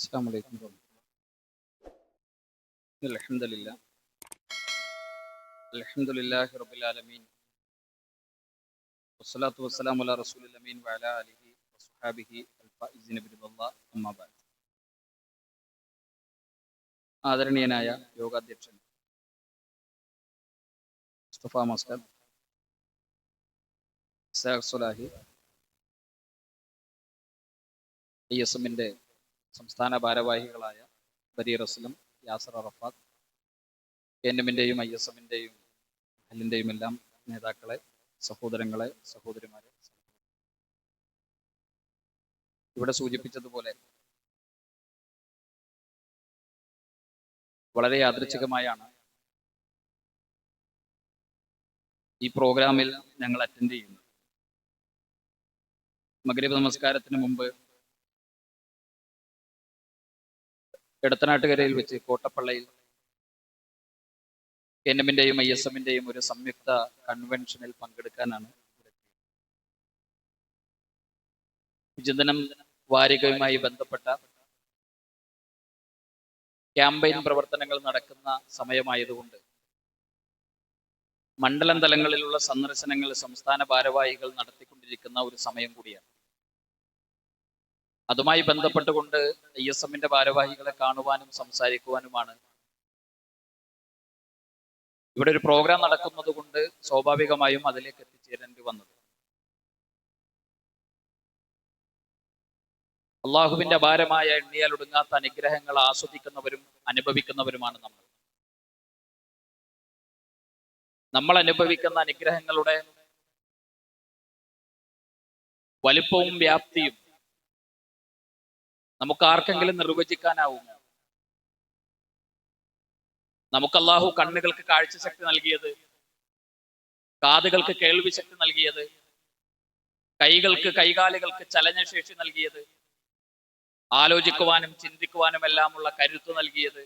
السلام عليكم ورحمة الله الحمد لله الحمد لله رب العالمين والصلاة والسلام على رسول الأمين وعلى آله وصحابه الفائزين برضا الله أما بعد ആദരണീയനായ യോഗാധ്യക്ഷൻ Mustafa master Isaac Sulahi I S എമ്മിൻ്റെ സംസ്ഥാന ഭാരവാഹികളായ ബരീർ അസ്ലം യാസർ അറഫാത്ത് എൻ എമ്മിന്റെയും ഐ എസ് എമ്മിന്റെയും എല്ലിന്റെയും എല്ലാം നേതാക്കളെ സഹോദരങ്ങളെ സഹോദരിമാരെ ഇവിടെ സൂചിപ്പിച്ചതുപോലെ വളരെ യാദൃച്ഛികമായാണ് ഈ പ്രോഗ്രാമിൽ ഞങ്ങൾ അറ്റൻഡ് ചെയ്യുന്നത്. മകരീബ് നമസ്കാരത്തിന് മുമ്പ് എടത്തനാട്ടുകരയിൽ വെച്ച് കോട്ടപ്പള്ളയിൽ എൻ എമ്മിന്റെയും ഐ എസ് എമ്മിന്റെയും ഒരു സംയുക്ത കൺവെൻഷനിൽ പങ്കെടുക്കാനാണ് വിചിന്തനം വാരികയുമായി ബന്ധപ്പെട്ട ക്യാമ്പയിൻ പ്രവർത്തനങ്ങൾ നടക്കുന്ന സമയമായതുകൊണ്ട് മണ്ഡലം തലങ്ങളിലുള്ള സന്ദർശനങ്ങൾ സംസ്ഥാന ഭാരവാഹികൾ നടത്തിക്കൊണ്ടിരിക്കുന്ന ഒരു സമയം കൂടിയാണ്. അതുമായി ബന്ധപ്പെട്ടുകൊണ്ട് ഐ എസ് എമ്മിന്റെ ഭാരവാഹികളെ കാണുവാനും സംസാരിക്കുവാനുമാണ്. ഇവിടെ ഒരു പ്രോഗ്രാം നടക്കുന്നത് കൊണ്ട് സ്വാഭാവികമായും അതിലേക്ക് എത്തിച്ചേരേണ്ടി വന്നത്. അള്ളാഹുവിന്റെ ഭാരമായ എണ്ണിയാൽ ഒടുങ്ങാത്ത അനുഗ്രഹങ്ങൾ ആസ്വദിക്കുന്നവരും അനുഭവിക്കുന്നവരുമാണ് നമ്മൾ. നമ്മൾ അനുഭവിക്കുന്ന അനുഗ്രഹങ്ങളുടെ വലിപ്പവും വ്യാപ്തിയും നമുക്ക് ആർക്കെങ്കിലും നിർവചിക്കാനാവും. നമുക്ക് അള്ളാഹു കണ്ണുകൾക്ക് കാഴ്ചശക്തി നൽകിയത് കാതുകൾക്ക് കേൾവി ശക്തി നൽകിയത് കൈകൾക്ക് കൈകാലുകൾക്ക് ചലനശേഷി നൽകിയത് ആലോചിക്കുവാനും ചിന്തിക്കുവാനും എല്ലാമുള്ള കരുത്ത് നൽകിയത്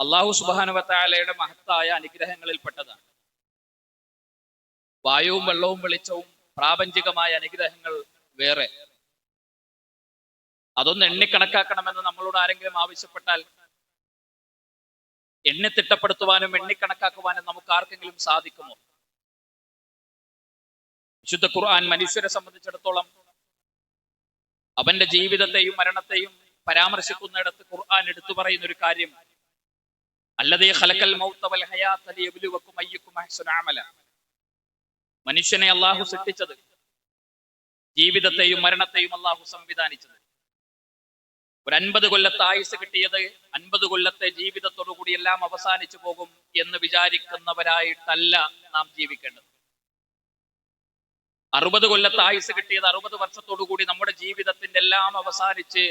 അള്ളാഹു സുബാനുവത്തായാലയുടെ മഹത്തായ അനുഗ്രഹങ്ങളിൽപ്പെട്ടതാണ്. വായുവും വെള്ളവും വെളിച്ചവും പ്രാപഞ്ചികമായ അനുഗ്രഹങ്ങൾ വേറെ. അതൊന്ന് എണ്ണിക്കണക്കാക്കണമെന്ന് നമ്മളോട് ആരെങ്കിലും ആവശ്യപ്പെട്ടാൽ എണ്ണി തിട്ടപ്പെടുത്തുവാനും എണ്ണിക്കണക്കാക്കുവാനും നമുക്ക് ആർക്കെങ്കിലും സാധിക്കുമോ? വിശുദ്ധ ഖുർആൻ മനുഷ്യരെ സംബന്ധിച്ചിടത്തോളം അവന്റെ ജീവിതത്തെയും മരണത്തെയും പരാമർശിക്കുന്നിടത്ത് ഖുർആൻ എടുത്തു പറയുന്ന ഒരു കാര്യം അല്ലതേ ഹലക്കൽ മൗത്തവൽ ഹയാത്ത മനുഷ്യനെ അള്ളാഹു സൃഷ്ടിച്ചത് ജീവിതത്തെയും മരണത്തെയും അള്ളാഹു സംവിധാനിച്ചത്. ഒരു അൻപത് കൊല്ലത്തെ ആയുസ് കിട്ടിയത് അൻപത് കൊല്ലത്തെ ജീവിതത്തോടു കൂടി എല്ലാം അവസാനിച്ചു പോകും എന്ന് വിചാരിക്കുന്നവരായിട്ടല്ല നാം ജീവിക്കേണ്ടത്. അറുപത് കൊല്ലത്തെ ആയുസ് കിട്ടിയത് അറുപത് വർഷത്തോടു കൂടി നമ്മുടെ ജീവിതത്തിന്റെ എല്ലാം അവസാനിച്ച്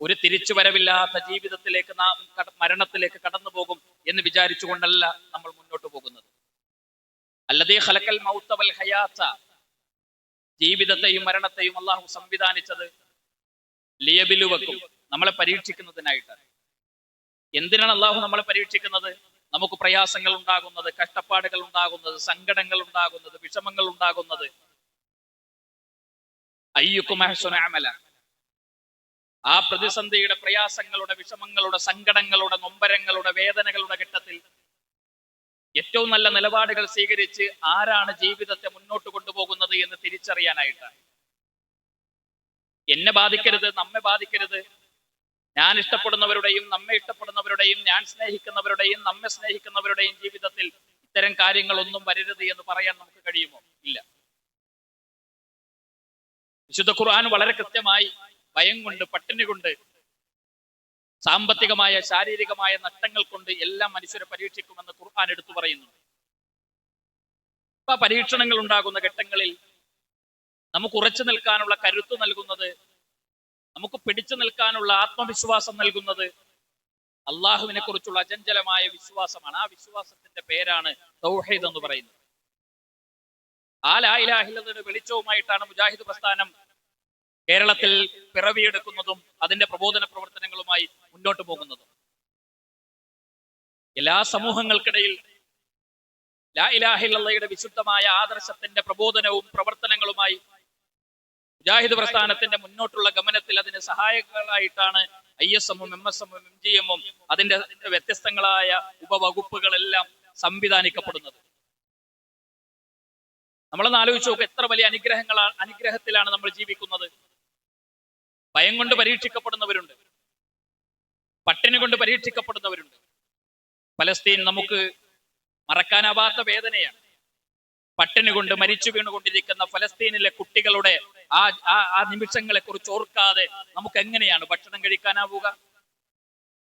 ഒരു തിരിച്ചു വരവില്ലാത്ത ജീവിതത്തിലേക്ക് നാം മരണത്തിലേക്ക് കടന്നു പോകും എന്ന് വിചാരിച്ചുകൊണ്ടല്ല നമ്മൾ മുന്നോട്ട് പോകുന്നത്. അല്ലതേ ഹലക്കൽ മൗത്തവൽ ഹയാത്ത ജീവിതത്തെയും മരണത്തെയും അള്ളാഹു സംവിധാനിച്ചത് ലിയബിലുവക്കും നമ്മളെ പരീക്ഷിക്കുന്നതിനായിട്ട്. എന്തിനാണ് അള്ളാഹു നമ്മളെ പരീക്ഷിക്കുന്നത്? നമുക്ക് പ്രയാസങ്ങൾ ഉണ്ടാകുന്നത് കഷ്ടപ്പാടുകൾ ഉണ്ടാകുന്നത് സങ്കടങ്ങൾ ഉണ്ടാകുന്നത് വിഷമങ്ങൾ ഉണ്ടാകുന്നത്. അയ്യുക്കും അമല. ആ പ്രതിസന്ധിയുടെ പ്രയാസങ്ങളുടെ വിഷമങ്ങളുടെ സങ്കടങ്ങളുടെ നൊമ്പരങ്ങളുടെ വേദനകളുടെ ഘട്ടത്തിൽ ഏറ്റവും നല്ല നിലപാടുകൾ സ്വീകരിച്ച് ആരാണ് ജീവിതത്തെ മുന്നോട്ട് കൊണ്ടുപോകുന്നത് എന്ന് തിരിച്ചറിയാനായിട്ടാണ് എന്നെ ബാധിക്കരുത് നമ്മെ ബാധിക്കരുത്. ഞാൻ ഇഷ്ടപ്പെടുന്നവരുടെയും നമ്മെ ഇഷ്ടപ്പെടുന്നവരുടെയും ഞാൻ സ്നേഹിക്കുന്നവരുടെയും നമ്മെ സ്നേഹിക്കുന്നവരുടെയും ജീവിതത്തിൽ ഇത്തരം കാര്യങ്ങളൊന്നും വരരുത് എന്ന് പറയാൻ നമുക്ക് കഴിയുമോ? ഇല്ല. വിശുദ്ധ ഖുർആൻ വളരെ കൃത്യമായി ഭയം കൊണ്ട് പട്ടിണി കൊണ്ട് സാമ്പത്തികമായ ശാരീരികമായ നഷ്ടങ്ങൾ കൊണ്ട് എല്ലാം മനുഷ്യരെ പരീക്ഷിക്കുമെന്ന് ഖുർആൻ എടുത്തു പറയുന്നു. പരീക്ഷണങ്ങൾ ഉണ്ടാകുന്ന ഘട്ടങ്ങളിൽ നമുക്ക് ഉറച്ചു നിൽക്കാനുള്ള കരുത്ത് നൽകുന്നത് നമുക്ക് പിടിച്ചു നിൽക്കാനുള്ള ആത്മവിശ്വാസം നൽകുന്നത് അള്ളാഹുവിനെ കുറിച്ചുള്ള അചഞ്ചലമായ വിശ്വാസമാണ്. ആ വിശ്വാസത്തിന്റെ പേരാണ് തൗഹീദ് എന്ന് പറയുന്നത്. ആ ലായിലാഹിലയുടെ വെളിച്ചവുമായിട്ടാണ് മുജാഹിദ് പ്രസ്ഥാനം കേരളത്തിൽ പിറവിയെടുക്കുന്നതും അതിന്റെ പ്രബോധന പ്രവർത്തനങ്ങളുമായി മുന്നോട്ട് പോകുന്നതും. എല്ലാ സമൂഹങ്ങൾക്കിടയിൽ ലാ ഇലാഹില്ലയുടെ വിശുദ്ധമായ ആദർശത്തിന്റെ പ്രബോധനവും പ്രവർത്തനങ്ങളുമായി മുജാഹിദ് പ്രസ്ഥാനത്തിന്റെ മുന്നോട്ടുള്ള ഗമനത്തിൽ അതിന് സഹായകളായിട്ടാണ് ഐ എസ് എമ്മും എം എസ് എമ്മും എം ജി എമ്മും അതിന്റെ വ്യത്യസ്തങ്ങളായ ഉപവകുപ്പുകളെല്ലാം സംവിധാനിക്കപ്പെടുന്നത്. നമ്മളൊന്ന് ആലോചിച്ച് നോക്കുക എത്ര വലിയ അനുഗ്രഹങ്ങളാണ് അനുഗ്രഹത്തിലാണ് നമ്മൾ ജീവിക്കുന്നത്. ഭയം കൊണ്ട് പരീക്ഷിക്കപ്പെടുന്നവരുണ്ട്. പട്ടിണി കൊണ്ട് പരീക്ഷിക്കപ്പെടുന്നവരുണ്ട്. പലസ്തീൻ നമുക്ക് മറക്കാനാവാത്ത വേദനയാണ്. പട്ടിണി കൊണ്ട് മരിച്ചു വീണുകൊണ്ടിരിക്കുന്ന ഫലസ്തീനിലെ കുട്ടികളുടെ ആ ആ നിമിഷങ്ങളെ കുറിച്ച് ഓർക്കാതെ നമുക്ക് എങ്ങനെയാണ് ഭക്ഷണം കഴിക്കാനാവുക?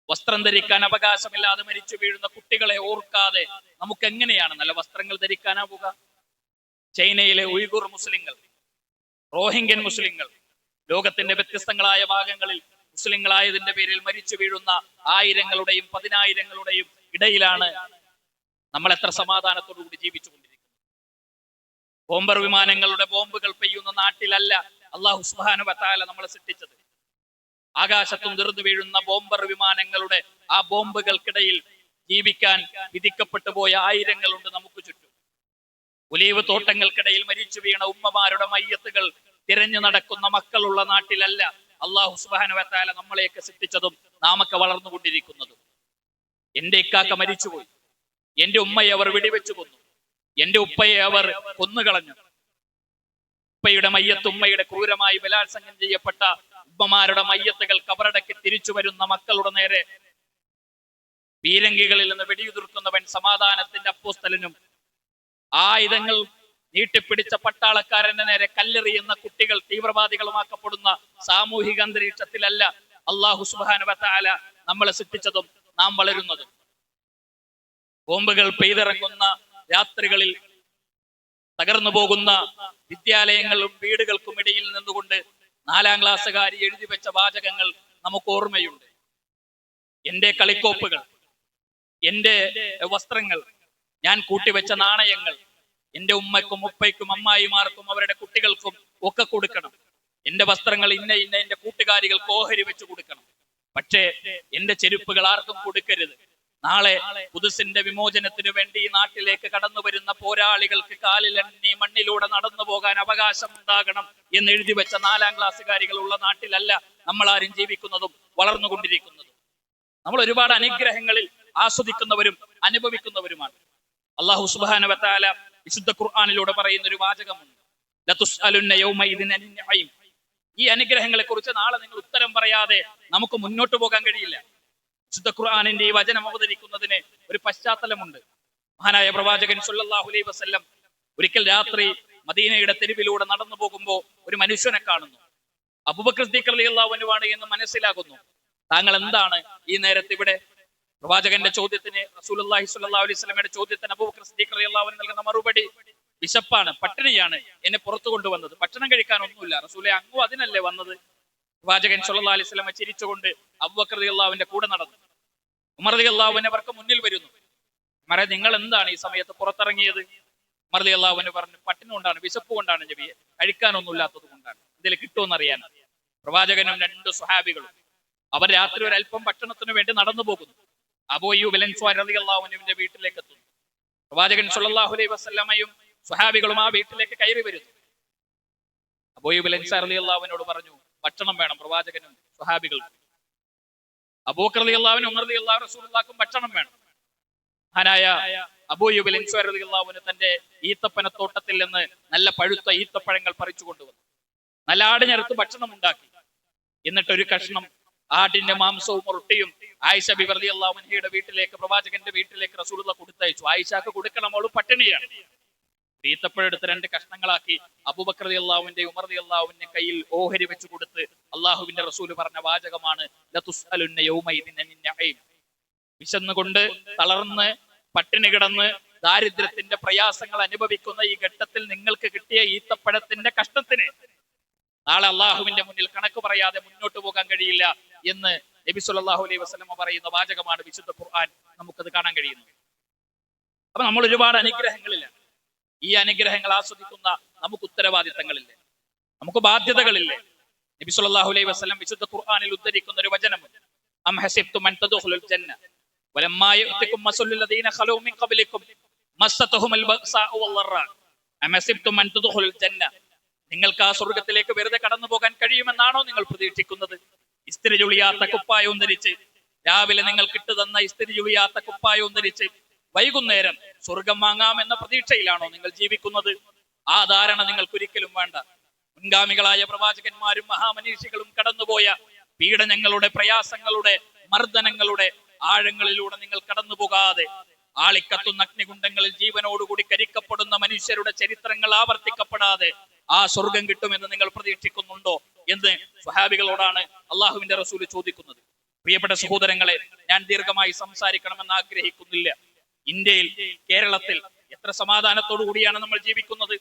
വസ്ത്രം ധരിക്കാൻ അവകാശമില്ലാതെ മരിച്ചു വീഴുന്ന കുട്ടികളെ ഓർക്കാതെ നമുക്ക് എങ്ങനെയാണ് നല്ല വസ്ത്രങ്ങൾ ധരിക്കാനാവുക? ചൈനയിലെ ഉയ്ഗൂർ മുസ്ലിങ്ങൾ റോഹിംഗ്യൻ മുസ്ലിങ്ങൾ ലോകത്തിന്റെ വ്യത്യസ്തങ്ങളായ ഭാഗങ്ങളിൽ മുസ്ലിങ്ങളായതിന്റെ പേരിൽ മരിച്ചു വീഴുന്ന ആയിരങ്ങളുടെയും പതിനായിരങ്ങളുടെയും ഇടയിലാണ് നമ്മൾ എത്ര സമാധാനത്തോടുകൂടി കൂടി കൊണ്ടിരിക്കുന്നത് ബോംബർ വിമാനങ്ങളുടെ ബോംബുകൾ പെയ്യുന്ന നാട്ടിലല്ല അള്ളാഹു സുബാനു വത്താല നമ്മളെ സൃഷ്ടിച്ചത്. ആകാശത്തും നിറന്നു വീഴുന്ന ബോംബർ വിമാനങ്ങളുടെ ആ ബോംബുകൾക്കിടയിൽ ജീവിക്കാൻ വിധിക്കപ്പെട്ടു പോയ ആയിരങ്ങളുണ്ട് നമുക്ക് ചുറ്റും. ഒലീവ് തോട്ടങ്ങൾക്കിടയിൽ മരിച്ചു വീണ ഉമ്മമാരുടെ മയ്യത്തുകൾ തിരഞ്ഞു നടക്കുന്ന മക്കളുള്ള നാട്ടിലല്ല അള്ളാഹു സുബാനു വത്താല നമ്മളെയൊക്കെ സൃഷ്ടിച്ചതും നാമൊക്കെ വളർന്നുകൊണ്ടിരിക്കുന്നതും. എന്റെ ഇക്കാക്ക മരിച്ചുപോയി. എന്റെ ഉമ്മയെ അവർ വെടിവെച്ചു കൊന്നു. എന്റെ ഉപ്പയെ അവർ കൊന്നുകളഞ്ഞു. ഉപ്പയുടെ മയ്യത്ത് ഉമ്മയുടെ ക്രൂരമായി ബലാത്സംഗം ചെയ്യപ്പെട്ട ഉമ്മമാരുടെ മയ്യത്തുകൾ കബറടക്കി തിരിച്ചു വരുന്ന മക്കളുടെ നേരെ പീരങ്കികളിൽ നിന്ന് വെടിയുതിർക്കുന്നവൻ സമാധാനത്തിന്റെ അപ്പോസ്തലനും ആയുധങ്ങൾ നീട്ടിപ്പിടിച്ച പട്ടാളക്കാരന്റെ നേരെ കല്ലെറിയുന്ന കുട്ടികൾ തീവ്രവാദികളുമാക്കപ്പെടുന്ന സാമൂഹിക അന്തരീക്ഷത്തിലല്ല അള്ളാഹു സുബാനുവത്താല നമ്മളെ സൃഷ്ടിച്ചതും നാം വളരുന്നതും. ബോംബുകൾ പെയ്തിറങ്ങുന്ന രാത്രികളിൽ തകർന്നു പോകുന്ന വിദ്യാലയങ്ങളും വീടുകൾക്കും ഇടയിൽ നിന്നുകൊണ്ട് നാലാം ക്ലാസ്സുകാരി എഴുതി വെച്ച വാചകങ്ങൾ നമുക്ക് ഓർമ്മയുണ്ട്. എന്റെ കളിക്കോപ്പുകൾ എന്റെ വസ്ത്രങ്ങൾ ഞാൻ കൂട്ടിവെച്ച നാണയങ്ങൾ എന്റെ ഉമ്മയ്ക്കും ഉപ്പയ്ക്കും അമ്മായിമാർക്കും അവരുടെ കുട്ടികൾക്കും ഒക്കെ കൊടുക്കണം. എന്റെ വസ്ത്രങ്ങൾ ഇന്ന ഇന്ന എന്റെ കൂട്ടുകാരികൾക്ക് ഓഹരി വെച്ച് കൊടുക്കണം. പക്ഷേ എന്റെ ചെരുപ്പുകൾ ആർക്കും കൊടുക്കരുത്. നാളെ പുതുസിന്റെ വിമോചനത്തിനു വേണ്ടി ഈ നാട്ടിലേക്ക് കടന്നു വരുന്ന പോരാളികൾക്ക് കാലിലെണ്ണി മണ്ണിലൂടെ നടന്നു പോകാൻ അവകാശം ഉണ്ടാകണം എന്ന് എഴുതി വെച്ച നാലാം ക്ലാസ്സുകാരികൾ ഉള്ള നാട്ടിലല്ല നമ്മൾ ആരും ജീവിക്കുന്നതും വളർന്നുകൊണ്ടിരിക്കുന്നതും. നമ്മൾ ഒരുപാട് അനുഗ്രഹങ്ങളിൽ ആസ്വദിക്കുന്നവരും അനുഭവിക്കുന്നവരുമാണ്. അള്ളാഹു സുബാനുവത്താല വിശുദ്ധ ഖുർആാനിലൂടെ പറയുന്ന ഒരു വാചകമുണ്ട് ഈ അനുഗ്രഹങ്ങളെ കുറിച്ച് നാളെ നിങ്ങൾ ഉത്തരം പറയാതെ നമുക്ക് മുന്നോട്ട് പോകാൻ കഴിയില്ല. വിശുദ്ധ ഖുർആാനിന്റെ ഈ വചനം അവതരിക്കുന്നതിന് ഒരു പശ്ചാത്തലമുണ്ട്. മഹാനായ പ്രവാചകൻ സല്ലല്ലാഹു അലൈഹി വസല്ലം ഒരിക്കൽ രാത്രി മദീനയുടെ തെരുവിലൂടെ നടന്നു പോകുമ്പോൾ ഒരു മനുഷ്യനെ കാണുന്നു. ആണ് എന്ന് മനസ്സിലാകുന്നു. താങ്കൾ എന്താണ് ഈ നേരത്ത് ഇവിടെ? പ്രവാചകന്റെ ചോദ്യത്തിന് റസൂലുള്ളാഹി സ്വല്ലല്ലാഹു അലൈഹി ചോദ്യത്തിന് അൻഹു നൽകുന്ന മറുപടി വിശപ്പാണ് പട്ടിണിയാണ് എന്നെ പുറത്തു കൊണ്ടുവന്നത്. ഭക്ഷണം കഴിക്കാൻ ഒന്നുമില്ല. റസൂലെ അങ്ങോ അതിനല്ലേ വന്നത്? പ്രവാചകൻ സുല്ലാ അലൈഹി ചിരിച്ചുകൊണ്ട് അബൂബക്കർ റളിയല്ലാഹുവിന്റെ കൂടെ നടന്നു. ഉമർ റളിയല്ലാഹുവിനെ അവർക്ക് മുന്നിൽ വരുന്നു. മറ നിങ്ങൾ എന്താണ് ഈ സമയത്ത് പുറത്തിറങ്ങിയത്? ഉമർ അള്ളാഹുവിനെ പറഞ്ഞു പട്ടിണി കൊണ്ടാണ് വിശപ്പ് കൊണ്ടാണ് ജബിയെ കഴിക്കാനൊന്നും ഇല്ലാത്തത് കൊണ്ടാണ്. ഇതിൽ കിട്ടുമെന്ന് അറിയാൻ പ്രവാചകനും രണ്ട് സുഹാബികളും അവർ രാത്രി ഒരു അല്പം ഭക്ഷണത്തിന് വേണ്ടി നടന്നു പോകുന്നു. അബോയു അള്ളാഹുനുവിന്റെ വീട്ടിലേക്ക് എത്തുന്നു. പ്രവാചകൻ സല്ലല്ലാഹു അലൈഹി വസല്ലമയും സ്വഹാബികളും ആ വീട്ടിലേക്ക് കയറി വരുന്നു. അബോയു അലി അള്ളാഹുവിനോട് പറഞ്ഞു ഭക്ഷണം വേണം പ്രവാചകനും സ്വഹാബികൾക്കും അബൂക്കർ അലി അള്ളാഹുവിനും ഉമർ അലി അള്ളാഹു റസൂലുള്ളാക്കും ഭക്ഷണം വേണം. മഹാനായ അബൂയുബ് തന്റെ അള്ളാഹുവിന് തന്റെ ഈത്തപ്പനത്തോട്ടത്തിൽ നിന്ന് നല്ല പഴുത്ത ഈത്തപ്പഴങ്ങൾ പറിച്ചു കൊണ്ടുവന്നു. നല്ല ആടിനടുത്ത് ഭക്ഷണം ഉണ്ടാക്കി. എന്നിട്ട് ഒരു കഷ്ണം ആടിന്റെ മാംസവും റൊട്ടിയും ആയിഷ ബിബർലി അള്ളാഹുൻഹയുടെ വീട്ടിലേക്ക് പ്രവാചകന്റെ വീട്ടിലേക്ക് റസൂലുള്ള കൊടുത്തയച്ചു. ആയിഷക്ക് കൊടുക്കണം അവൾ പട്ടിണിയാണ്. ഈത്തപ്പഴെടുത്ത് രണ്ട് കഷ്ണങ്ങളാക്കി അബുബക്രതി അള്ളാഹുവിന്റെ ഉമർ അള്ളാഹുവിന്റെ കയ്യിൽ ഓഹരി വെച്ചു കൊടുത്ത് അള്ളാഹുവിന്റെ റസൂൽ പറഞ്ഞ വാചകമാണ്. വിശന്നുകൊണ്ട് തളർന്ന് പട്ടിണി കിടന്ന് ദാരിദ്ര്യത്തിന്റെ പ്രയാസങ്ങൾ അനുഭവിക്കുന്ന ഈ ഘട്ടത്തിൽ നിങ്ങൾക്ക് കിട്ടിയ ഈത്തപ്പഴത്തിന്റെ കഷ്ടത്തിന് നാളെ അള്ളാഹുവിന്റെ മുന്നിൽ കണക്ക് പറയാതെ മുന്നോട്ട് പോകാൻ കഴിയില്ല എന്ന് നബി സല്ലല്ലാഹു അലൈഹി വസ്ലമ പറയുന്ന വാചകമാണ് വിശുദ്ധ ഖുർആൻ നമുക്കത് കാണാൻ കഴിയുന്നത് അപ്പൊ നമ്മൾ ഒരുപാട് അനുഗ്രഹങ്ങളില്ല ഈ അനുഗ്രഹങ്ങൾ ആസ്വദിക്കുന്ന നമുക്ക് ഉത്തരവാദിത്തങ്ങളില്ലേ? നമുക്ക് ബാധ്യതകളില്ലേ? നബി സല്ലല്ലാഹു അലൈഹി വസല്ലം വിശുദ്ധ ഖുർആനിൽ ഉദ്ധരിക്കുന്ന ഒരു വചനമുണ്ട് അം ഹസിബ്തു മൻ തദ്ഖുലുൽ ജന്ന. വലമ്മാ യഅതികും മസലുൽ ഖലൂ മിൻ ഖബ്ലിക്കും മസ്സതഹുൽ വൽ വല്ലറാ അം ഹസിബ്തു മൻ തദ്ഖുലുൽ ജന്ന. നിങ്ങൾക്ക് ആ സ്വർഗത്തിലേക്ക് വെറുതെ കടന്നു പോകാൻ കഴിയുമെന്നാണോ നിങ്ങൾ പ്രതീക്ഷിക്കുന്നത്? ഇസ്തിരി ചുളിയാത്ത കുപ്പായവും ധരിച്ച് രാവിലെ നിങ്ങൾ കിട്ടുതന്ന ഇസ്തിരി ചുളിയാത്ത കുപ്പായവും ധരിച്ച് വൈകുന്നേരം സ്വർഗം വാങ്ങാം എന്ന പ്രതീക്ഷയിലാണോ നിങ്ങൾ ജീവിക്കുന്നത്? ആ ധാരണ നിങ്ങൾക്ക് ഒരിക്കലും വേണ്ട. മുൻഗാമികളായ പ്രവാചകന്മാരും മഹാമനീഷികളും കടന്നുപോയ പീഡനങ്ങളുടെ പ്രയാസങ്ങളുടെ മർദ്ദനങ്ങളുടെ ആഴങ്ങളിലൂടെ നിങ്ങൾ കടന്നു പോകാതെ ആളിക്കത്തുന്ന അഗ്നികുണ്ടങ്ങളിൽ ജീവനോടുകൂടി കരിക്കപ്പെടുന്ന മനുഷ്യരുടെ ചരിത്രങ്ങൾ ആവർത്തിക്കപ്പെടാതെ ആ സ്വർഗം കിട്ടുമെന്ന് നിങ്ങൾ പ്രതീക്ഷിക്കുന്നുണ്ടോ എന്ന് സ്വഹാബികളോടാണ് അള്ളാഹുവിന്റെ റസൂൽ ചോദിക്കുന്നത്. പ്രിയപ്പെട്ട സഹോദരങ്ങളെ ഞാൻ ദീർഘമായി സംസാരിക്കണമെന്ന് ആഗ്രഹിക്കുന്നില്ല. ഇന്ത്യയിൽ കേരളത്തിൽ എത്ര സമാധാനത്തോടു കൂടിയാണ് നമ്മൾ ജീവിക്കുന്നത്?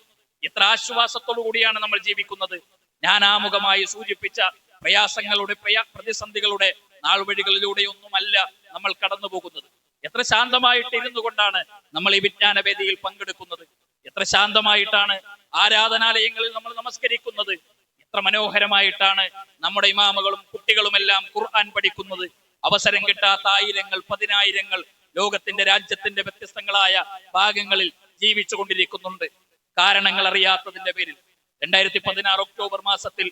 എത്ര ആശ്വാസത്തോടു കൂടിയാണ് നമ്മൾ ജീവിക്കുന്നത്? ഞാൻ ആമുഖമായി സൂചിപ്പിച്ച പ്രയാസങ്ങളുടെ പ്രയാ പ്രതിസന്ധികളുടെ നാൾവഴികളിലൂടെയൊന്നുമല്ല നമ്മൾ കടന്നു പോകുന്നത് എത്ര ശാന്തമായിട്ട് ഇരുന്നു കൊണ്ടാണ് നമ്മൾ ഈ വിജ്ഞാന വേദിയിൽ പങ്കെടുക്കുന്നത്? എത്ര ശാന്തമായിട്ടാണ് ആരാധനാലയങ്ങളിൽ നമ്മൾ നമസ്കരിക്കുന്നത്? എത്ര മനോഹരമായിട്ടാണ് നമ്മുടെ ഇമാമുകളും കുട്ടികളുമെല്ലാം ഖുർആൻ പഠിക്കുന്നത്? അവസരം കിട്ടാത്ത ആയിരങ്ങൾ പതിനായിരങ്ങൾ ലോകത്തിന്റെ രാജ്യത്തിന്റെ വ്യത്യസ്തങ്ങളായ ഭാഗങ്ങളിൽ ജീവിച്ചു കൊണ്ടിരിക്കുന്നുണ്ട്. കാരണങ്ങൾ അറിയാത്തതിന്റെ പേരിൽ രണ്ടായിരത്തി പതിനാറ് ഒക്ടോബർ മാസത്തിൽ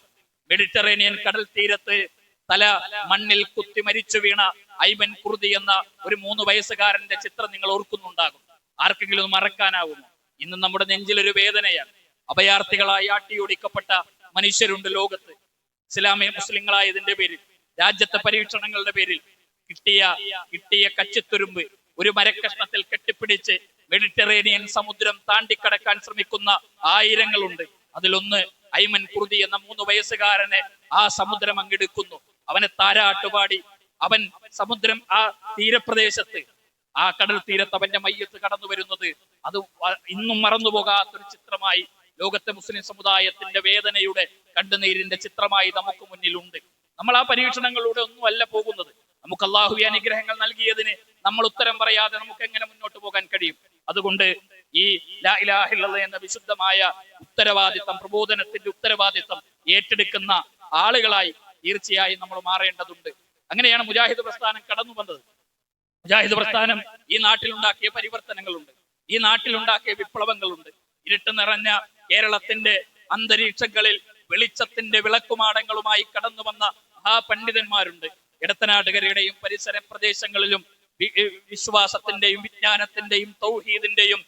മെഡിറ്ററേനിയൻ കടൽ തീരത്ത് തല മണ്ണിൽ കുത്തി മരിച്ചു വീണ ഐമൻ കുർദി എന്ന ഒരു മൂന്ന് വയസ്സുകാരന്റെ ചിത്രം നിങ്ങൾ ഓർക്കുന്നുണ്ടാകും. ആർക്കെങ്കിലും മറക്കാനാവുമോ? ഇന്ന് നമ്മുടെ നെഞ്ചിലൊരു വേദനയാണ്. അഭയാർത്ഥികളായി ആട്ടിയോടിക്കപ്പെട്ട മനുഷ്യരുണ്ട് ലോകത്ത്. ഇസ്ലാമിക മുസ്ലിങ്ങളായതിന്റെ പേരിൽ രാജ്യത്തെ പരീക്ഷണങ്ങളുടെ പേരിൽ കിട്ടിയ കിട്ടിയ കച്ചിത്തുരുമ്പ് ഒരു മരക്കഷ്ണത്തിൽ കെട്ടിപ്പിടിച്ച് മെഡിറ്ററേനിയൻ സമുദ്രം താണ്ടിക്കടക്കാൻ ശ്രമിക്കുന്ന ആയിരങ്ങളുണ്ട്. അതിലൊന്ന് ഐമൻ കുർദി എന്ന മൂന്ന് വയസ്സുകാരനെ ആ സമുദ്രം അങ്ങെടുക്കുന്നു. അവനെ താരാട്ടുപാടി. അവൻ സമുദ്രം ആ തീരപ്രദേശത്ത് ആ കടൽ തീരത്ത് അവന്റെ മയ്യത്ത് കടന്നു വരുന്നത്. അത് ഇന്നും മറന്നുപോകാത്തൊരു ചിത്രമായി ലോകത്തെ മുസ്ലിം സമുദായത്തിന്റെ വേദനയുടെ കണ്ണുനീരിന്റെ ചിത്രമായി നമുക്ക് മുന്നിലുണ്ട്. നമ്മൾ ആ പരീക്ഷണങ്ങളിലൂടെ ഒന്നും അല്ല പോകുന്നത്. നമുക്ക് അള്ളാഹു ഈ അനുഗ്രഹങ്ങൾ നൽകിയതിന് നമ്മൾ ഉത്തരം പറയാതെ നമുക്ക് എങ്ങനെ മുന്നോട്ട് പോകാൻ കഴിയും? അതുകൊണ്ട് ഈ ലാ എന്ന വിശുദ്ധമായ ഉത്തരവാദിത്തം പ്രബോധനത്തിന്റെ ഉത്തരവാദിത്തം ഏറ്റെടുക്കുന്ന ആളുകളായി തീർച്ചയായും നമ്മൾ മാറേണ്ടതുണ്ട്. അങ്ങനെയാണ് മുജാഹിദ് പ്രസ്ഥാനം കടന്നു വന്നത്. മുജാഹിദ് പ്രസ്ഥാനം ഈ നാട്ടിലുണ്ടാക്കിയ പരിവർത്തനങ്ങളുണ്ട്. ഈ നാട്ടിലുണ്ടാക്കിയ വിപ്ലവങ്ങളുണ്ട്. ഇരുട്ട് നിറഞ്ഞ കേരളത്തിന്റെ അന്തരീക്ഷങ്ങളിൽ വെളിച്ചത്തിന്റെ വിളക്കുമാടങ്ങളുമായി കടന്നു വന്ന മഹാപണ്ഡിതന്മാരുണ്ട്. ഇടത്തനാട്ടുകരയുടെയും പരിസര പ്രദേശങ്ങളിലും വിശ്വാസത്തിന്റെയും വിജ്ഞാനത്തിന്റെയും തൗഹീദിന്റെയും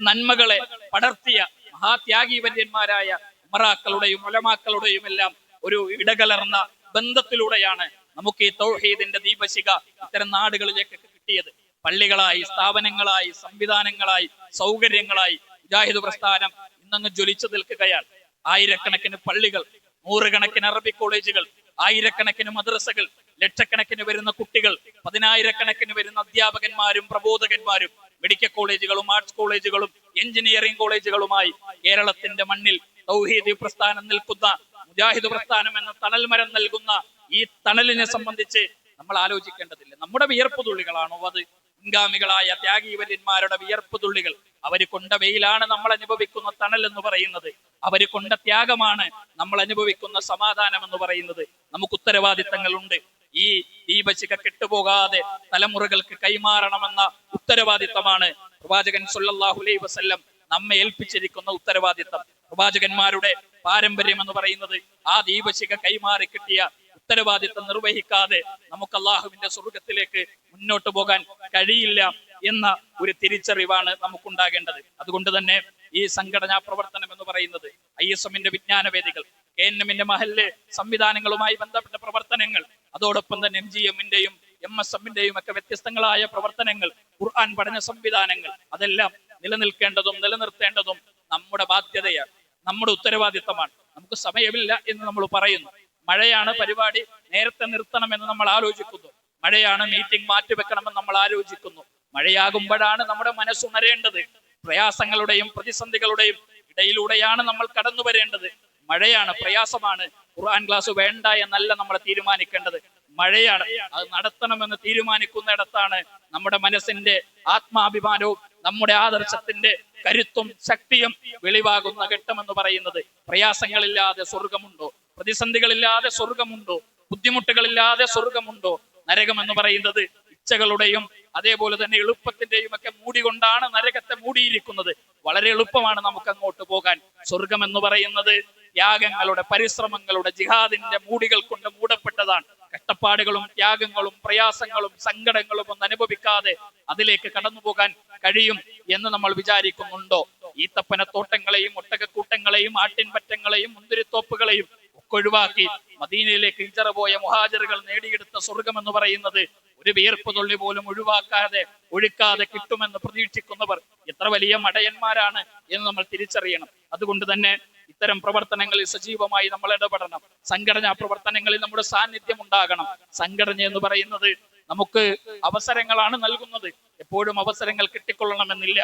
നന്മകളെ പടർത്തിയ മഹാത്യാഗീവര്യന്മാരായ ഉമറാക്കളുടെയും ഒലമാക്കളുടെയും എല്ലാം ഒരു ഇടകലർന്ന ബന്ധത്തിലൂടെയാണ് നമുക്ക് ഈ തൗഹീദിന്റെ ദീപശിക ഇത്തരം നാടുകളിലേക്ക് കിട്ടിയത്. പള്ളികളായി സ്ഥാപനങ്ങളായി സംവിധാനങ്ങളായി സൗകര്യങ്ങളായി മുജാഹിദ് പ്രസ്ഥാനം ഇന്നങ്ങ് ജ്വലിച്ചു നിൽക്കുകയാണ്. ആയിരക്കണക്കിന് പള്ളികൾ നൂറുകണക്കിന് അറബി കോളേജുകൾ ആയിരക്കണക്കിന് മദ്രസകൾ ലക്ഷക്കണക്കിന് വരുന്ന കുട്ടികൾ പതിനായിരക്കണക്കിന് വരുന്ന അധ്യാപകന്മാരും പ്രബോധകന്മാരും മെഡിക്കൽ കോളേജുകളും ആർട്സ് കോളേജുകളും എഞ്ചിനീയറിംഗ് കോളേജുകളുമായി കേരളത്തിന്റെ മണ്ണിൽ തൗഹീദ് പ്രസ്ഥാനം നിൽക്കുന്ന മുജാഹിദ് പ്രസ്ഥാനം എന്ന തണൽ മരം നൽകുന്ന ഈ തണലിനെ സംബന്ധിച്ച് നമ്മൾ ആലോചിക്കേണ്ടതില്ല. നമ്മുടെ വിയർപ്പ് തുള്ളികളാണോ അത്? മുൻഗാമികളായ ത്യാഗീവര്യന്മാരുടെ വിയർപ്പ് തുള്ളികൾ. അവർ കൊണ്ട വെയിലാണ് നമ്മൾ അനുഭവിക്കുന്ന തണൽ എന്ന് പറയുന്നത്. അവർ കൊണ്ട ത്യാഗമാണ് നമ്മൾ അനുഭവിക്കുന്ന സമാധാനം എന്ന് പറയുന്നത്. നമുക്ക് ഉത്തരവാദിത്തങ്ങളുണ്ട്. ഈ ദീപശിഖ കെട്ടുപോകാതെ തലമുറകൾക്ക് കൈമാറണമെന്ന ഉത്തരവാദിത്തമാണ് പ്രവാചകൻ സുല്ലാഹുലൈ വസല്ലം നമ്മെ ഏൽപ്പിച്ചിരിക്കുന്ന ഉത്തരവാദിത്തം. പ്രവാചകന്മാരുടെ പാരമ്പര്യം എന്ന് പറയുന്നത് ആ ദീപശിഖ കൈമാറി കിട്ടിയ ഉത്തരവാദിത്തം നിർവഹിക്കാതെ നമുക്ക് അള്ളാഹുവിന്റെ സ്വർഗത്തിലേക്ക് മുന്നോട്ട് പോകാൻ കഴിയില്ല എന്ന ഒരു തിരിച്ചറിവാണ് നമുക്കുണ്ടാകേണ്ടത്. അതുകൊണ്ട് തന്നെ ഈ സംഘടനാ പ്രവർത്തനം എന്ന് പറയുന്നത് ഐ എസ് എമ്മിന്റെ വിജ്ഞാന വേദികൾ കെ എൻ എമ്മിന്റെ മഹല്ല് സംവിധാനങ്ങളുമായി ബന്ധപ്പെട്ട പ്രവർത്തനങ്ങൾ അതോടൊപ്പം തന്നെ എം ജി എമ്മിന്റെയും എം എസ് എമ്മിന്റെയും ഒക്കെ വ്യത്യസ്തങ്ങളായ പ്രവർത്തനങ്ങൾ ഖുർആൻ പഠന സംവിധാനങ്ങൾ അതെല്ലാം നിലനിൽക്കേണ്ടതും നിലനിർത്തേണ്ടതും നമ്മുടെ ബാധ്യതയാണ് നമ്മുടെ ഉത്തരവാദിത്തമാണ്. നമുക്ക് സമയമില്ല എന്ന് നമ്മൾ പറയുന്നു. മഴയാണ് പരിപാടി നേരത്തെ നിർത്തണം എന്ന് നമ്മൾ ആലോചിക്കുന്നു. മഴയാണ് മീറ്റിംഗ് മാറ്റിവെക്കണമെന്ന് നമ്മൾ ആലോചിക്കുന്നു. മഴയാകുമ്പോഴാണ് നമ്മുടെ മനസ്സുണരേണ്ടത്. പ്രയാസങ്ങളുടെയും പ്രതിസന്ധികളുടെയും ഇടയിലൂടെയാണ് നമ്മൾ കടന്നു വരേണ്ടത്. മഴയാണ് പ്രയാസമാണ്. ഖുർആൻ ക്ലാസ് വേണ്ട എന്നല്ല നമ്മൾ തീരുമാനിക്കേണ്ടത്. മഴയാണ്. അത് നടത്തണമെന്ന് തീരുമാനിക്കുന്നിടത്താണ് നമ്മുടെ മനസ്സിന്റെ ആത്മാഭിമാനവും നമ്മുടെ ആദർശത്തിന്റെ കരുത്തും ശക്തിയും വെളിവാകുന്ന ഘട്ടം എന്ന് പറയുന്നത്. പ്രയാസങ്ങളില്ലാതെ സ്വർഗമുണ്ടോ? പ്രതിസന്ധികളില്ലാതെ സ്വർഗമുണ്ടോ? ബുദ്ധിമുട്ടുകളില്ലാതെ സ്വർഗമുണ്ടോ? നരകം എന്ന് പറയുന്നത് ഇച്ഛകളുടെയും അതേപോലെ തന്നെ എളുപ്പത്തിന്റെയും ഒക്കെ മൂടി കൊണ്ടാണ് നരകത്തെ മൂടിയിരിക്കുന്നത്. വളരെ എളുപ്പമാണ് നമുക്ക് അങ്ങോട്ട് പോകാൻ. സ്വർഗം എന്ന് പറയുന്നത് ത്യാഗങ്ങളുടെ പരിശ്രമങ്ങളുടെ ജിഹാദിന്റെ മൂടികൾ കൊണ്ട് മൂടപ്പെട്ടതാണ്. കഷ്ടപ്പാടുകളും ത്യാഗങ്ങളും പ്രയാസങ്ങളും സങ്കടങ്ങളും ഒന്നും അനുഭവിക്കാതെ അതിലേക്ക് കടന്നു പോകാൻ കഴിയും എന്ന് നമ്മൾ വിചാരിക്കുന്നുണ്ടോ? ഈത്തപ്പനത്തോട്ടങ്ങളെയും ഒട്ടകക്കൂട്ടങ്ങളെയും ആട്ടിൻപറ്റങ്ങളെയും മുന്തിരിത്തോപ്പുകളെയും ഒക്കെ ഒഴിവാക്കി മദീനയിലേക്ക് ഇഞ്ചറ പോയ മുഹാജറുകൾ നേടിയെടുത്ത സ്വർഗം എന്ന് പറയുന്നത് ഒരു വിയർപ്പ് തുള്ളി പോലും ഒഴിവാക്കാതെ ഒഴുക്കാതെ കിട്ടുമെന്ന് പ്രതീക്ഷിക്കുന്നവർ എത്ര വലിയ മടയന്മാരാണ് എന്ന് നമ്മൾ തിരിച്ചറിയണം. അതുകൊണ്ട് തന്നെ ഇത്തരം പ്രവർത്തനങ്ങളിൽ സജീവമായി നമ്മൾ ഇടപെടണം. സംഘടനാ പ്രവർത്തനങ്ങളിൽ നമ്മുടെ സാന്നിധ്യം ഉണ്ടാകണം. സംഘടന എന്ന് പറയുന്നത് നമുക്ക് അവസരങ്ങളാണ് നൽകുന്നത്. എപ്പോഴും അവസരങ്ങൾ കിട്ടിക്കൊള്ളണമെന്നില്ല.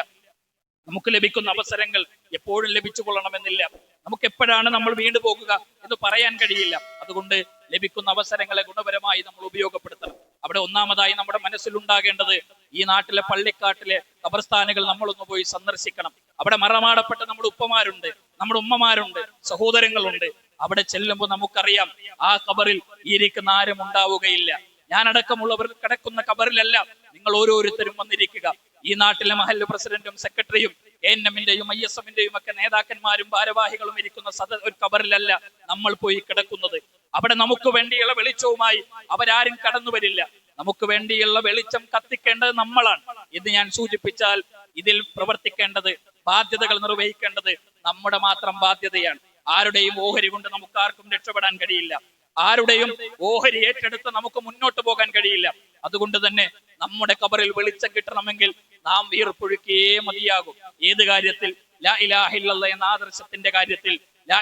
നമുക്ക് ലഭിക്കുന്ന അവസരങ്ങൾ എപ്പോഴും ലഭിച്ചു കൊള്ളണമെന്നില്ല നമുക്ക് എപ്പോഴാണ് നമ്മൾ വീണ്ടു പോകുക എന്ന് പറയാൻ കഴിയില്ല. അതുകൊണ്ട് ലഭിക്കുന്ന അവസരങ്ങളെ ഗുണപരമായി നമ്മൾ ഉപയോഗപ്പെടുത്തണം. അവിടെ ഒന്നാമതായി നമ്മുടെ മനസ്സിലുണ്ടാകേണ്ടത് ഈ നാട്ടിലെ പള്ളിക്കാട്ടിലെ കബർസ്ഥാനുകൾ നമ്മളൊന്ന് പോയി സന്ദർശിക്കണം. അവിടെ മറമാടപ്പെട്ട നമ്മുടെ ഉപ്പമാരുണ്ട് നമ്മുടെ ഉമ്മമാരുണ്ട് സഹോദരങ്ങളുണ്ട്. അവിടെ ചെല്ലുമ്പോൾ നമുക്കറിയാം ആ കബറിൽ ഇരിക്കുന്ന ആരും ഉണ്ടാവുകയില്ല. ഞാനടക്കമുള്ളവർ കിടക്കുന്ന കബറിലല്ല നിങ്ങൾ ഓരോരുത്തരും വന്നിരിക്കുക. ഈ നാട്ടിലെ മഹല്ല് പ്രസിഡന്റും സെക്രട്ടറിയും എ എൻ എമ്മിന്റെയും ഐ എസ് എമ്മിന്റെയും ഒക്കെ നേതാക്കന്മാരും ഭാരവാഹികളും ഇരിക്കുന്ന സദ ഒരു കബറിലല്ല നമ്മൾ പോയി കിടക്കുന്നത്. അവിടെ നമുക്ക് വേണ്ടിയുള്ള വെളിച്ചവുമായി അവരാരും കടന്നു വരില്ല. നമുക്ക് വേണ്ടിയുള്ള വെളിച്ചം കത്തിക്കേണ്ടത് നമ്മളാണ്. ഇത് ഞാൻ സൂചിപ്പിച്ചാൽ ഇതിൽ പ്രവർത്തിക്കേണ്ടത് ബാധ്യതകൾ നിർവഹിക്കേണ്ടത് നമ്മുടെ മാത്രം ബാധ്യതയാണ്. ആരുടെയും ഓഹരി കൊണ്ട് നമുക്ക് ആർക്കും രക്ഷപ്പെടാൻ കഴിയില്ല. ആരുടെയും ഓഹരി ഏറ്റെടുത്ത് നമുക്ക് മുന്നോട്ട് പോകാൻ കഴിയില്ല. അതുകൊണ്ട് തന്നെ നമ്മുടെ കബറിൽ വെളിച്ചം കിട്ടണമെങ്കിൽ നാം വീർപ്പൊഴുക്കിയേ മതിയാകും. ഏത് കാര്യത്തിൽ? ലാ എന്ന ആദർശത്തിന്റെ കാര്യത്തിൽ ലാ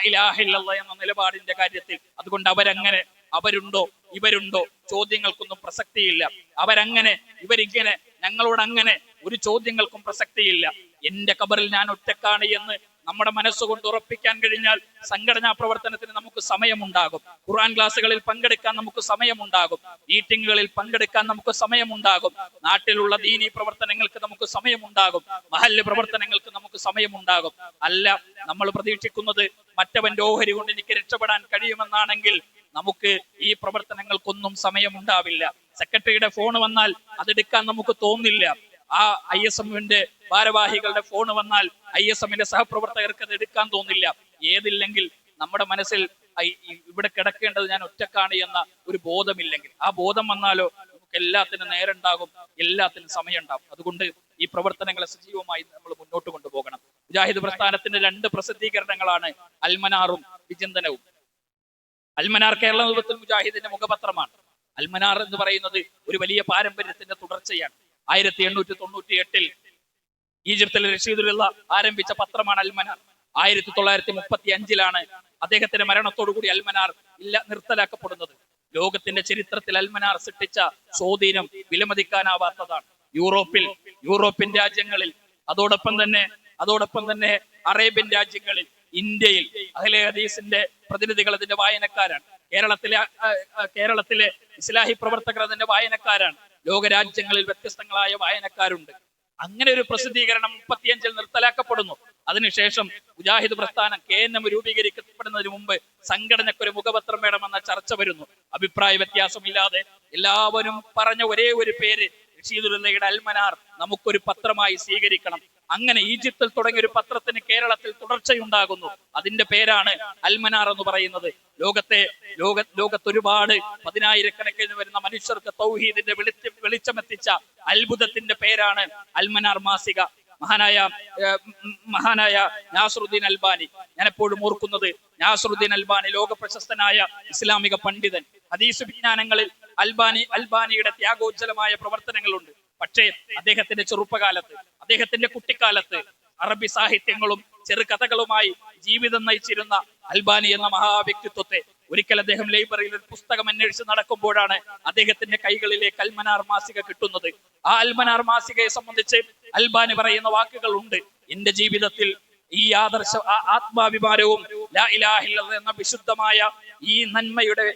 എന്ന നിലപാടിന്റെ കാര്യത്തിൽ. അതുകൊണ്ട് അവരങ്ങനെ അവരുണ്ടോ? ഇവരുണ്ടോ? ചോദ്യങ്ങൾക്കൊന്നും പ്രസക്തിയില്ല. അവരങ്ങനെ ഇവരിങ്ങനെ ഞങ്ങളോട് അങ്ങനെ ഒരു ചോദ്യങ്ങൾക്കും പ്രസക്തിയില്ല. എന്റെ കബറിൽ ഞാൻ ഒറ്റക്കാണ് എന്ന് നമ്മുടെ മനസ്സുകൊണ്ട് ഉറപ്പിക്കാൻ കഴിഞ്ഞാൽ സംഘടനാ പ്രവർത്തനത്തിന് നമുക്ക് സമയമുണ്ടാകും. ഖുർആൻ ക്ലാസ്സുകളിൽ പങ്കെടുക്കാൻ നമുക്ക് സമയമുണ്ടാകും. മീറ്റിങ്ങുകളിൽ പങ്കെടുക്കാൻ നമുക്ക് സമയമുണ്ടാകും. നാട്ടിലുള്ള ദീനി പ്രവർത്തനങ്ങൾക്ക് നമുക്ക് സമയമുണ്ടാകും. മഹല്ല് പ്രവർത്തനങ്ങൾക്ക് നമുക്ക് സമയമുണ്ടാകും. അല്ല നമ്മൾ പ്രതീക്ഷിക്കുന്നത് മറ്റവന്റെ ഓഹരി കൊണ്ട് എനിക്ക് രക്ഷപ്പെടാൻ കഴിയുമെന്നാണെങ്കിൽ നമുക്ക് ഈ പ്രവർത്തനങ്ങൾക്കൊന്നും സമയമുണ്ടാവില്ല. സെക്രട്ടറിയുടെ ഫോൺ വന്നാൽ അതെടുക്കാൻ നമുക്ക് തോന്നില്ല. ആ ഐ എസ് എമ്മിന്റെ ഭാരവാഹികളുടെ ഫോൺ വന്നാൽ ഐ എസ് എമ്മിന്റെ സഹപ്രവർത്തകർക്ക് അത് എടുക്കാൻ തോന്നില്ല. ഏതില്ലെങ്കിൽ നമ്മുടെ മനസ്സിൽ ഇവിടെ കിടക്കേണ്ടത് ഞാൻ ഒറ്റക്കാണ് എന്ന ഒരു ബോധമില്ലെങ്കിൽ. ആ ബോധം വന്നാലോ നമുക്ക് എല്ലാത്തിനും നേരുണ്ടാകും എല്ലാത്തിനും സമയമുണ്ടാകും. അതുകൊണ്ട് ഈ പ്രവർത്തനങ്ങളെ സജീവമായി നമ്മൾ മുന്നോട്ട് കൊണ്ടുപോകണം. മുജാഹിദ് പ്രസ്ഥാനത്തിന്റെ രണ്ട് പ്രസിദ്ധീകരണങ്ങളാണ് അൽമനാറും വിചിന്തനവും. അൽമനാർ കേരള നേതൃത്വത്തിൽ മുജാഹിദിന്റെ മുഖപത്രമാണ്. അൽമനാർ എന്ന് പറയുന്നത് ഒരു വലിയ പാരമ്പര്യത്തിന്റെ തുടർച്ചയാണ്. ആയിരത്തി എണ്ണൂറ്റി തൊണ്ണൂറ്റി എട്ടിൽ ഈജിപ്തിലെ റഷീദുലുള്ള ആരംഭിച്ച പത്രമാണ് അൽമനാർ. ആയിരത്തി തൊള്ളായിരത്തി മുപ്പത്തി അഞ്ചിലാണ് അദ്ദേഹത്തിന്റെ മരണത്തോടുകൂടി അൽമനാർ ഇല്ല നിർത്തലാക്കപ്പെടുന്നത്. ലോകത്തിന്റെ ചരിത്രത്തിൽ അൽമനാർ സൃഷ്ടിച്ച സ്വാധീനം വിലമതിക്കാനാവാത്തതാണ്. യൂറോപ്പിൽ യൂറോപ്യൻ രാജ്യങ്ങളിൽ അതോടൊപ്പം തന്നെ അതോടൊപ്പം തന്നെ അറേബ്യൻ രാജ്യങ്ങളിൽ ഇന്ത്യയിൽ അഖിലെ ഹദീസിന്റെ പ്രതിനിധികൾ അതിന്റെ വായനക്കാരാണ്. കേരളത്തിലെ കേരളത്തിലെ ഇസ്ലാഹി പ്രവർത്തകർ അതിന്റെ വായനക്കാരാണ്. ലോകരാജ്യങ്ങളിൽ വ്യത്യസ്തങ്ങളായ വായനക്കാരുണ്ട്. അങ്ങനെ ഒരു പ്രസിദ്ധീകരണം മുപ്പത്തിയഞ്ചിൽ നിർത്തലാക്കപ്പെടുന്നു. അതിനുശേഷം മുജാഹിദ് പ്രസ്ഥാനം കെ എൻ എം രൂപീകരിക്കപ്പെടുന്നതിന് മുമ്പ് സംഘടനക്കൊരു മുഖപത്രം വേണമെന്ന ചർച്ച വരുന്നു. അഭിപ്രായ വ്യത്യാസമില്ലാതെ എല്ലാവരും പറഞ്ഞ ഒരേ ഒരു പേര് റഷീദുല്ലയുടെ അൽമനാർ നമുക്കൊരു പത്രമായി സ്വീകരിക്കണം. അങ്ങനെ ഈജിപ്തിൽ തുടങ്ങിയ ഒരു പത്രത്തിന് കേരളത്തിൽ തുടർച്ചയുണ്ടാകുന്നു. അതിന്റെ പേരാണ് അൽമനാർ എന്ന് പറയുന്നത്. ലോകത്തെ ലോക ലോകത്ത് ഒരുപാട് പതിനായിരക്കണക്കിന് വരുന്ന മനുഷ്യർക്ക് തൗഹീദിന്റെ വെളിച്ചം വെളിച്ചമെത്തിച്ച അത്ഭുതത്തിന്റെ പേരാണ് അൽമനാർ മാസിക. മഹാനായ മഹാനായ നാസറുദ്ദീൻ അൽബാനി. ഞാൻ എപ്പോഴും ഓർക്കുന്നത് നാസറുദ്ദീൻ അൽബാനി ലോക പ്രശസ്തനായ ഇസ്ലാമിക പണ്ഡിതൻ. ഹദീസ് വിജ്ഞാനങ്ങളിൽ അൽബാനി അൽബാനിയുടെ ത്യാഗോജ്ജലമായ പ്രവർത്തനങ്ങളുണ്ട്. പക്ഷേ അദ്ദേഹത്തിന്റെ ചെറുപ്പകാലത്ത് അദ്ദേഹത്തിന്റെ കുട്ടിക്കാലത്ത് അറബി സാഹിത്യങ്ങളും ചെറുകഥകളുമായി ജീവിതം നയിച്ചിരുന്ന അൽബാനി എന്ന മഹാവ്യക്തിത്വത്തെ ഒരിക്കൽ അദ്ദേഹം ലൈബ്രറിയിൽ ഒരു പുസ്തകം അന്വേഷിച്ച് നടക്കുമ്പോഴാണ് അദ്ദേഹത്തിന്റെ കൈകളിലെ അൽമനാർ മാസിക കിട്ടുന്നത്. ആ അൽമനാർ മാസികയെ സംബന്ധിച്ച് അൽബാനി പറയുന്ന വാക്കുകൾ ഉണ്ട്. എന്റെ ജീവിതത്തിൽ ഈ ആദർശ ആത്മാഭിമാനവും എന്ന വിശുദ്ധമായ ഈ നന്മയുടെ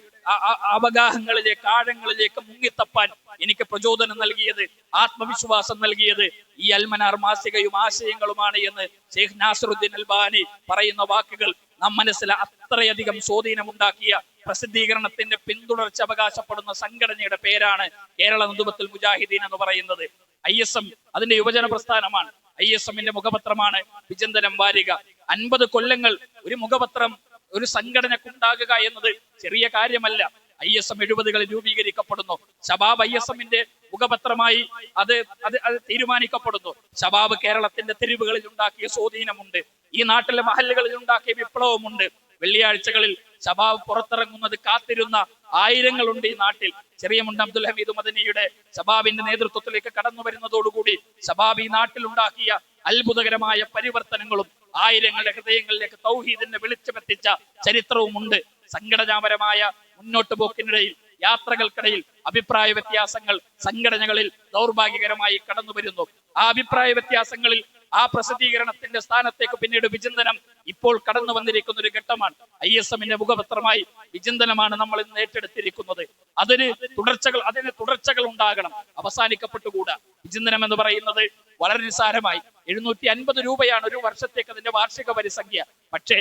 അവഗാഹങ്ങളിലേക്ക് ആഴങ്ങളിലേക്ക് മുങ്ങിത്തപ്പാൻ എനിക്ക് പ്രചോദനം നൽകിയത് ആത്മവിശ്വാസം നൽകിയത് ഈ അൽമനാർ മാസികയും ആശയങ്ങളുമാണ് എന്ന് ഷെയ്ഖ് നാസറുദ്ദീൻ അൽബാനി പറയുന്ന വാക്കുകൾ നാം മനസ്സിൽ അത്രയധികം സ്വാധീനമുണ്ടാക്കിയ പ്രസിദ്ധീകരണത്തിന്റെ പിന്തുടർച്ച അവകാശപ്പെടുന്ന സംഘടനയുടെ പേരാണ് കേരള നദുബത്തുൽ മുജാഹിദീൻ എന്ന് പറയുന്നത്. ഐ എസ് എം അതിന്റെ യുവജന പ്രസ്ഥാനമാണ്. ഐ എസ് എമ്മിന്റെ മുഖപത്രമാണ് വിചിന്തനം വാരിക. അൻപത് കൊല്ലങ്ങൾ ഒരു മുഖപത്രം ഒരു സംഘടനക്കുണ്ടാകുക എന്നത് ചെറിയ കാര്യമല്ല. ഐ എസ് എം എഴുപതുകളിൽ രൂപീകരിക്കപ്പെടുന്നു. ശബാബ് ഐ എസ് എമ്മിന്റെ മുഖപത്രമായി അത് അത് അത് തീരുമാനിക്കപ്പെടുന്നു. ശബാബ് കേരളത്തിന്റെ തെരുവുകളിൽ ഉണ്ടാക്കിയ സ്വാധീനമുണ്ട്. ഈ നാട്ടിലെ മഹല്ലുകളിൽ ഉണ്ടാക്കിയ വിപ്ലവമുണ്ട്. വെള്ളിയാഴ്ചകളിൽ ശബാബ് പുറത്തിറങ്ങുന്നത് കാത്തിരുന്ന ആയിരങ്ങളുണ്ട് ഈ നാട്ടിൽ. ചെറിയ മുണ്ട് അബ്ദുൽ ഹമീദ് മദനിയുടെ ശബാബിന്റെ നേതൃത്വത്തിലേക്ക് കടന്നു വരുന്നതോടുകൂടി ശബാബ് ഈ നാട്ടിൽ ഉണ്ടാക്കിയ അത്ഭുതകരമായ പരിവർത്തനങ്ങളും ആയിരങ്ങളുടെ ഹൃദയങ്ങളിലേക്ക് തൗഹീദിനെ വെളിച്ചമെത്തിച്ച ചരിത്രവുമുണ്ട് സംഘടനാപരമായ മുന്നോട്ട് പോക്കിനിടയിൽ യാത്രകൾക്കിടയിൽ അഭിപ്രായ വ്യത്യാസങ്ങൾ സംഘടനകളിൽ ദൗർഭാഗ്യകരമായി കടന്നു വരുന്നു ആ അഭിപ്രായ വ്യത്യാസങ്ങളിൽ ആ പ്രസിദ്ധീകരണത്തിന്റെ സ്ഥാനത്തേക്ക് പിന്നീട് വിചിന്തനം ഇപ്പോൾ കടന്നു വന്നിരിക്കുന്ന ഒരു ഘട്ടമാണ്. ഐ എസ് എമ്മിന്റെ മുഖപത്രമായി വിചിന്തനമാണ് നമ്മൾ ഇന്ന് ഏറ്റെടുത്തിരിക്കുന്നത്. അതിന് തുടർച്ചകൾ അതിന് തുടർച്ചകൾ ഉണ്ടാകണം. അവസാനിക്കപ്പെട്ടുകൂടാ. വിചിന്തനം എന്ന് പറയുന്നത് വളരെ നിസ്സാരമായി. എഴുന്നൂറ്റി അൻപത് രൂപയാണ് ഒരു വർഷത്തേക്ക് അതിന്റെ വാർഷിക പരിസംഖ്യ. പക്ഷേ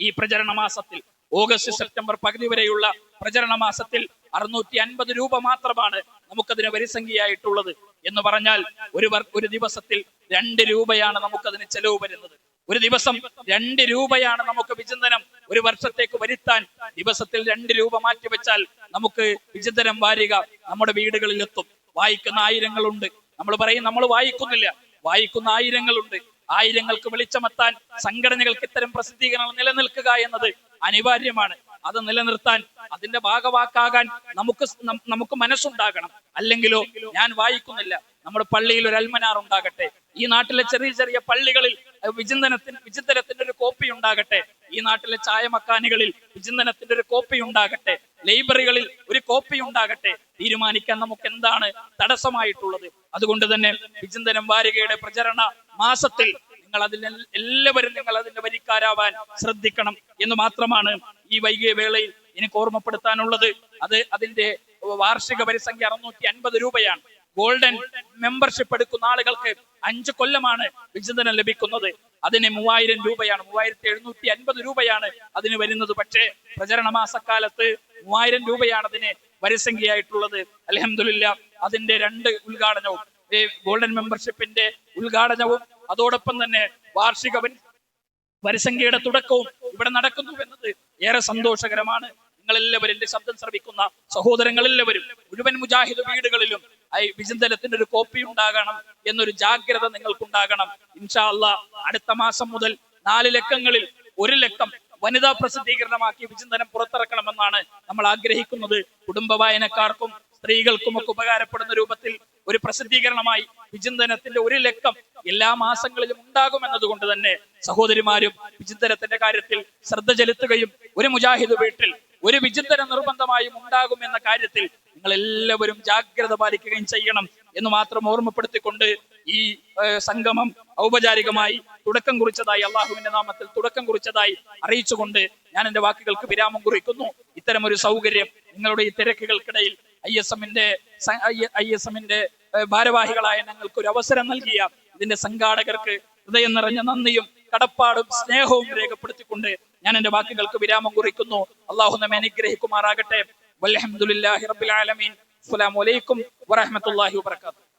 ഈ പ്രചരണ മാസത്തിൽ ഓഗസ്റ്റ് സെപ്റ്റംബർ പകുതി വരെയുള്ള പ്രചരണ മാസത്തിൽ അറുന്നൂറ്റി അൻപത് രൂപ മാത്രമാണ് നമുക്കതിന് വരിസംഖ്യയായിട്ടുള്ളത് എന്ന് പറഞ്ഞാൽ ഒരു ഒരു ദിവസത്തിൽ രണ്ട് രൂപയാണ് നമുക്കതിന് ചെലവ് വരുന്നത്. ഒരു ദിവസം രണ്ട് രൂപയാണ് നമുക്ക് വിചിന്തനം ഒരു വർഷത്തേക്ക് വരുത്താൻ ദിവസത്തിൽ രണ്ട് രൂപ മാറ്റിവെച്ചാൽ നമുക്ക് വിചിന്തനം വാരിക. നമ്മുടെ വീടുകളിൽ എത്തും വായിക്കുന്ന ആയിരങ്ങളുണ്ട്. നമ്മൾ പറയും നമ്മൾ വായിക്കുന്നില്ല. വായിക്കുന്ന ആയിരങ്ങളുണ്ട്. ആയിരങ്ങൾക്ക് വെളിച്ചമെത്താൻ സംഘടനകൾക്ക് ഇത്തരം പ്രസിദ്ധീകരണങ്ങൾ നിലനിൽക്കുക എന്നത് അനിവാര്യമാണ്. അത് നിലനിർത്താൻ അതിന്റെ ഭാഗവാക്കാകാൻ നമുക്ക് നമുക്ക് മനസ്സുണ്ടാകണം. അല്ലെങ്കിലോ ഞാൻ വായിക്കുന്നില്ല. നമ്മുടെ പള്ളിയിൽ ഒരു അൽമനാർ ഉണ്ടാകട്ടെ. ഈ നാട്ടിലെ ചെറിയ ചെറിയ പള്ളികളിൽ വിചിന്തനത്തിന് വിചിന്തനത്തിന്റെ ഒരു കോപ്പി ഉണ്ടാകട്ടെ. ഈ നാട്ടിലെ ചായമക്കാനികളിൽ വിചിന്തനത്തിന്റെ ഒരു കോപ്പി ഉണ്ടാകട്ടെ. ലൈബ്രറികളിൽ ഒരു കോപ്പി ഉണ്ടാകട്ടെ. തീരുമാനിക്കാൻ നമുക്ക് എന്താണ് തടസ്സമായിട്ടുള്ളത്? അതുകൊണ്ട് തന്നെ വിചിന്തനം വാരികയുടെ പ്രചരണ മാസത്തിൽ നിങ്ങൾ അതിൽ എല്ലാവരും നിങ്ങൾ അതിന്റെ വരിക്കാരാവാൻ ശ്രദ്ധിക്കണം എന്ന് മാത്രമാണ് ഈ വൈകിയ വേളയിൽ എനിക്ക് ഓർമ്മപ്പെടുത്താനുള്ളത്. അത് അതിന്റെ വാർഷിക പരിസംഖ്യ അറുന്നൂറ്റി അൻപത് രൂപയാണ്. ഗോൾഡൻ മെമ്പർഷിപ്പ് എടുക്കുന്ന ആളുകൾക്ക് അഞ്ച് കൊല്ലമാണ് വിചിന്തനം ലഭിക്കുന്നത്. അതിന് മൂവായിരം രൂപയാണ്. മൂവായിരത്തി എഴുന്നൂറ്റി അൻപത് രൂപയാണ് അതിന് വരുന്നത്. പക്ഷേ പ്രചരണ മാസക്കാലത്ത് മൂവായിരം രൂപയാണ് അതിന് വരിസംഖ്യയായിട്ടുള്ളത്. അലഹമില്ല അതിന്റെ രണ്ട് ഉദ്ഘാടനവും ഈ ഗോൾഡൻ മെമ്പർഷിപ്പിന്റെ ഉദ്ഘാടനവും അതോടൊപ്പം തന്നെ വാർഷിക വരിസംഖ്യയുടെ തുടക്കവും ഇവിടെ നടക്കുന്നു എന്നത് ഏറെ സന്തോഷകരമാണ്. നിങ്ങൾ എല്ലാവരും എന്റെ ശബ്ദം ശ്രമിക്കുന്ന സഹോദരങ്ങളെല്ലാവരും മുഴുവൻ മുജാഹിദ് വീടുകളിലും വിചിന്തനത്തിന്റെ ഒരു കോപ്പി ഉണ്ടാകണം എന്നൊരു ജാഗ്രത നിങ്ങൾക്കുണ്ടാകണം. ഇൻഷാ അല്ലാ അടുത്ത മാസം മുതൽ നാല് ലക്കങ്ങളിൽ ഒരു ലക്കം വനിതാ പ്രസിദ്ധീകരണമാക്കി വിചിന്തനം പുറത്തിറക്കണമെന്നാണ് നമ്മൾ ആഗ്രഹിക്കുന്നത്. കുടുംബ വായനക്കാർക്കും സ്ത്രീകൾക്കും ഒക്കെ ഉപകാരപ്പെടുന്ന രൂപത്തിൽ ഒരു പ്രസിദ്ധീകരണമായി വിചിന്തനത്തിന്റെ ഒരു ലക്കം എല്ലാ മാസങ്ങളിലും ഉണ്ടാകുമെന്നതുകൊണ്ട് തന്നെ സഹോദരിമാരും വിചിന്തനത്തിന്റെ കാര്യത്തിൽ ശ്രദ്ധ ചെലുത്തുകയും ഒരു മുജാഹിദ് വീട്ടിൽ ഒരു വിചിന്തനം നിർബന്ധമായും ഉണ്ടാകും എന്ന കാര്യത്തിൽ നിങ്ങൾ എല്ലാവരും ജാഗ്രത പാലിക്കുകയും ചെയ്യണം എന്ന് മാത്രം ഓർമ്മപ്പെടുത്തിക്കൊണ്ട് ഈ സംഗമം ഔപചാരികമായി തുടക്കം കുറിച്ചതായി അള്ളാഹുവിന്റെ നാമത്തിൽ തുടക്കം കുറിച്ചതായി അറിയിച്ചുകൊണ്ട് ഞാൻ എന്റെ വാക്കുകൾക്ക് വിരാമം കുറിക്കുന്നു. ഇത്തരം ഒരു സൗകര്യം നിങ്ങളുടെ ഈ തിരക്കുകൾക്കിടയിൽ ഐ എസ് എമ്മിന്റെ ഐ എസ് എമ്മിന്റെ ഭാരവാഹികളായ ഞങ്ങൾക്ക് ഒരു അവസരം നൽകിയ ഇതിന്റെ സംഘാടകർക്ക് ഹൃദയം നിറഞ്ഞ നന്ദിയും കടപ്പാടും സ്നേഹവും രേഖപ്പെടുത്തിക്കൊണ്ട് ഞാൻ എന്റെ വാക്കുകൾക്ക് വിരാമം കുറിക്കുന്നു. അള്ളാഹു നമ്മെ അനുഗ്രഹിക്കുമാറാകട്ടെ. വൽഹംദുലില്ലാഹി റബ്ബിൽ ആലമീൻ. അസ്സലാമു അലൈക്കും വറഹ്മത്തുള്ളാഹി വബറകാതുഹു.